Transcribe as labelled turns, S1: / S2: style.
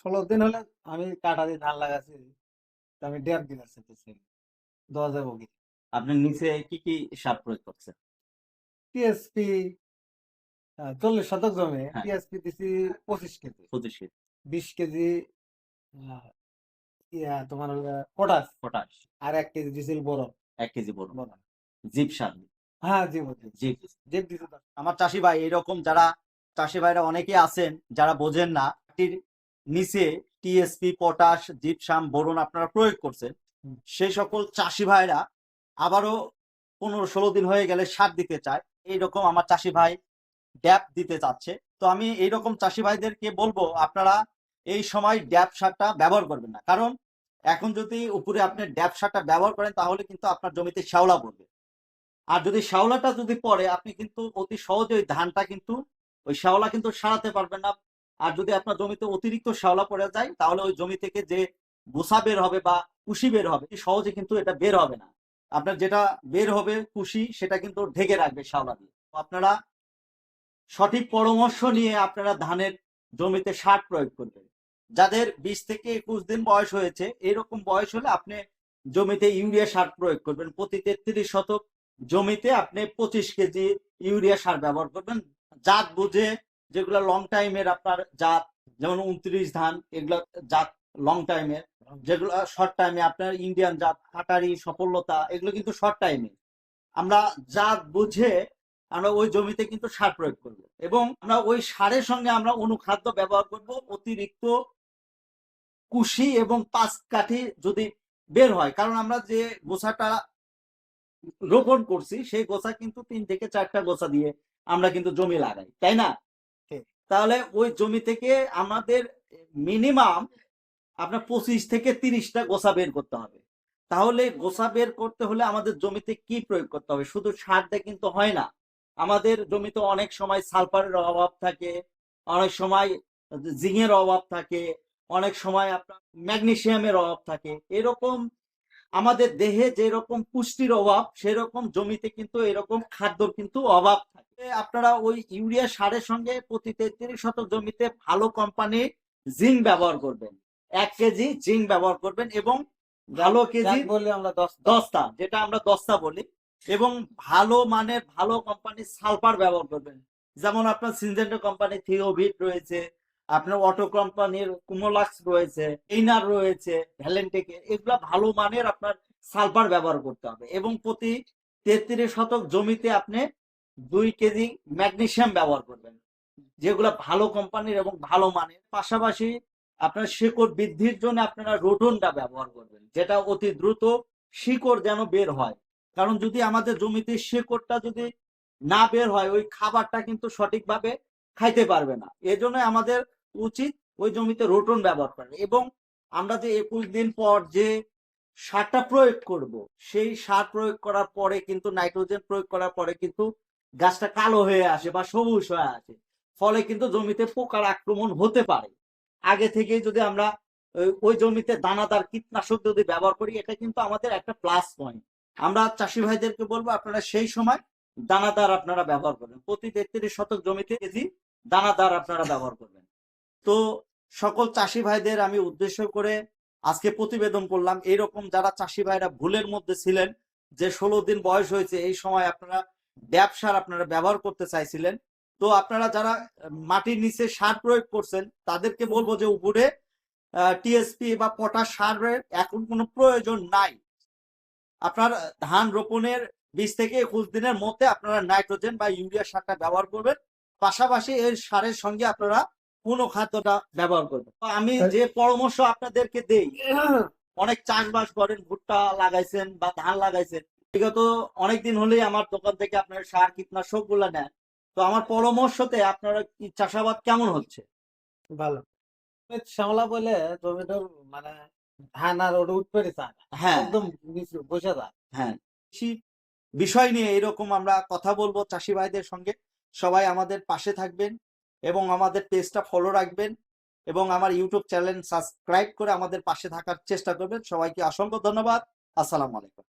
S1: ষোলো দিন হলে আমি কাটা দিয়ে ধান লাগাচ্ছি আমি দেড় দিন আছে দশ যাব কি
S2: আপনি নিচে কি কি সার প্রয়োগ করছেন?
S1: টিএসপি চল্লিশ শতক জমি
S2: হ্যাঁ।
S1: টিএসপি দিছি পঁচিশ কেজি।
S2: পঁচিশ কেজি।
S1: বিশ কেজি ইয়া তোমার হলো পটাশ।
S2: পটাশ।
S1: আর এক কেজি দিছিল বড়
S2: এক কেজি বড় জিপ সার।
S1: হ্যাঁ জি বুঝলি
S2: জিপ
S1: জেব
S2: আমার চাষি ভাই এরকম যারা চাষি ভাইরা অনেকে আছেন যারা বোঝেন না মাটির নিচে টিএসপি পটাশ জিপসাম বোরন আপনারা প্রয়োগ করছেন সেই সকল চাষি ভাইরা আবারও পনেরো ষোলো দিন হয়ে গেলে সার দিতে চায়। এইরকম আমার চাষি ভাই ড্যাপ দিতে চাচ্ছে। তো আমি এইরকম চাষি ভাইদেরকে বলব আপনারা এই সময় ড্যাপ সারটা ব্যবহার করবেন না। কারণ এখন যদি উপরে আপনি ড্যাপ সারটা ব্যবহার করেন তাহলে কিন্তু আপনার জমিতে শ্যাওলা পড়বে। আর যদি শ্যাওলাটা যদি পড়ে আপনি কিন্তু অতি সহজে ওই ধানটা কিন্তু ওই শ্যাওলা কিন্তু সারাতে পারবেন না। আর যদি আপনার জমিতে অতিরিক্ত শ্যাওলা পড়ে যায়, তাহলে ওই জমি থেকে যে গোসা বের হবে বা কুশি বের হবে সহজে কিন্তু এটা বের হবে না। আপনার যেটা বের হবে কুশি, সেটা কিন্তু ঢেকে রাখবে শ্যাওলা দিয়ে। আপনারা সঠিক পরামর্শ নিয়ে আপনারা ধানের জমিতে সার প্রয়োগ করবেন। যাদের বিশ থেকে একুশ দিন বয়স হয়েছে, এরকম বয়স হলে আপনি জমিতে ইউরিয়া সার প্রয়োগ করবেন। প্রতি তেত্রিশ শতক জমিতে আপনি পঁচিশ কেজি ইউরিয়া সার ব্যবহার করবেন। জাত বুঝে যেগুলো লং টাইমের আপনার জাত, যেমন উনত্রিশ ধান, এগুলো জাত লং টাইমের যেগুলো শর্ট টাইমে আপনার ইন্ডিয়ান জাত হাটারি সফলতা, এগুলো কিন্তু শর্ট টাইমে আমরা জাত বুঝে আমরা ওই জমিতে কিন্তু সার প্রয়োগ করব এবং আমরা ওই সারের সঙ্গে আমরা অনুখাদ্য ব্যবহার করব, অতিরিক্ত কুশি এবং পাঁচ কাঠি যদি বের হয়। কারণ আমরা যে গোছাটা রোপণ করছি, সেই গোছা কিন্তু তিন থেকে চারটা গোছা দিয়ে আমরা কিন্তু জমি লাগাই, তাই না। তাহলে ওই জমি থেকে আমাদের মিনিমাম আপনার পঁচিশ থেকে তিরিশটা গোসা বের করতে হবে। তাহলে গোসা বের করতে হলে আমাদের জমিতে কি প্রয়োগ করতে হবে? শুধু সার দিয়ে কিন্তু হয় না। আমাদের জমিতে অনেক সময় সালফারের অভাব থাকে, অনেক সময় জিঙের অভাব থাকে, অনেক সময় আপনার ম্যাগনেসিয়ামের অভাব থাকে। এরকম আমাদের দেহে যেরকম পুষ্টির অভাব সেরকম জমিতে কিন্তু এরকম খাদ্যর কিন্তু অভাব থাকে। আপনারা ওই ইউরিয়া সারের সঙ্গে প্রতি তেত্রিশ শতক জমিতে ভালো কোম্পানির জিঙ্ক ব্যবহার করবেন। এক কেজি জিঙ্ক ব্যবহার করবেন এবং ভালো কেজি
S1: বললে আমরা দশ
S2: দস্তা যেটা আমরা দস্তা বলি এবং ভালো মানের ভালো কোম্পানির সালফার ব্যবহার করবেন। যেমন আপনার সিনজেন্টো কোম্পানি থিওভিট রয়েছে আপনার অটো কোম্পানির কুমোলাক্স রয়েছে এইনার রয়েছে ভ্যালেন্টেকের এগুলা ভালো মানের আপনার সালফার ব্যবহার করতে হবে এবং প্রতি তেত্রিশ শতক জমিতে আপনি দুই কেজি ম্যাগনেশিয়াম ব্যবহার করবেন, যেগুলা ভালো কোম্পানির এবং ভালো মানের। পাশাপাশি আপনার শিকড় বৃদ্ধির জন্য আপনারা রোটনটা ব্যবহার করবেন, যেটা অতি দ্রুত শিকড় যেন বের হয়। কারণ যদি আমাদের জমিতে শিকড়টা যদি না বের হয়, ওই খাবারটা কিন্তু সঠিকভাবে খাইতে পারবে না। এজন্য আমাদের উচিত ওই জমিতে রোটন ব্যবহার করা। এবং আমরা যে একুশ দিন পর যে সারটা প্রয়োগ করব, সেই সার প্রয়োগ করার পরে কিন্তু নাইট্রোজেন প্রয়োগ করার পরে কিন্তু গাছটা কালো হয়ে আসে বা সবুজ হয়ে আসে। ফলে কিন্তু জমিতে পোকার আক্রমণ হতে পারে। আগে থেকেই যদি আমরা ওই জমিতে দানাদার কীটনাশক যদি ব্যবহার করি, এটা কিন্তু আমাদের একটা প্লাস পয়েন্ট। আমরা চাষি ভাইদেরকে বলব, আপনারা সেই সময় দানাদার আপনারা ব্যবহার করবেন। প্রতি তেত্রিশ শতক জমিতে কেজি দানাদার আপনারা ব্যবহার করবেন। তো সকল চাষি ভাইদের আমি উদ্দেশ্য করে আজকে প্রতিবেদন করলাম। এরকম যারা চাষি ভাইরা ভুলের মধ্যে ছিলেন, যে ষোলো দিন বয়স হয়েছে, এই সময় আপনারা ব্যবসার আপনারা ব্যবহার করতে চাইছিলেন। তো আপনারা যারা মাটির নিচে সার প্রয়োগ করছেন, তাদেরকে বলব যে উপরে টিএসপি বা পটাশ সারের এখন কোনো প্রয়োজন নাই। আপনার ধান রোপণের বিশ থেকে একুশ দিনের মধ্যে আপনারা নাইট্রোজেন বা ইউরিয়া সারটা ব্যবহার করবেন। পাশাপাশি এর সারের সঙ্গে আপনারা কোনো খাদ্যটা ব্যবহার করবেন আমি যে পরামর্শ আপনাদেরকে দেই অনেক চাষবাস করেন ভুট্টা লাগাইছেন বা ধান লাগাইছেন। বিগত অনেকদিন হলেই আমার দোকান থেকে আপনার সার কীটনাশকগুলা নেন। তো আমার পরামর্শতে আপনারা কি চাষাবাদ কেমন হচ্ছে?
S1: ভালো। শ্যামলা বলে জমিটার মানে ধান আর ওটা চায়।
S2: হ্যাঁ।
S1: একদম বসে যায়।
S2: হ্যাঁ। কৃষি বিষয় নিয়ে এরকম আমরা কথা বলব চাষি ভাইদের সঙ্গে। সবাই আমাদের পাশে থাকবেন। এবং আমাদের পেজটা ফলো রাখবেন এবং আমার ইউটিউব চ্যানেল সাবস্ক্রাইব করে আমাদের পাশে থাকার চেষ্টা করবেন। সবাইকে অসংখ্য ধন্যবাদ। আসসালামু আলাইকুম।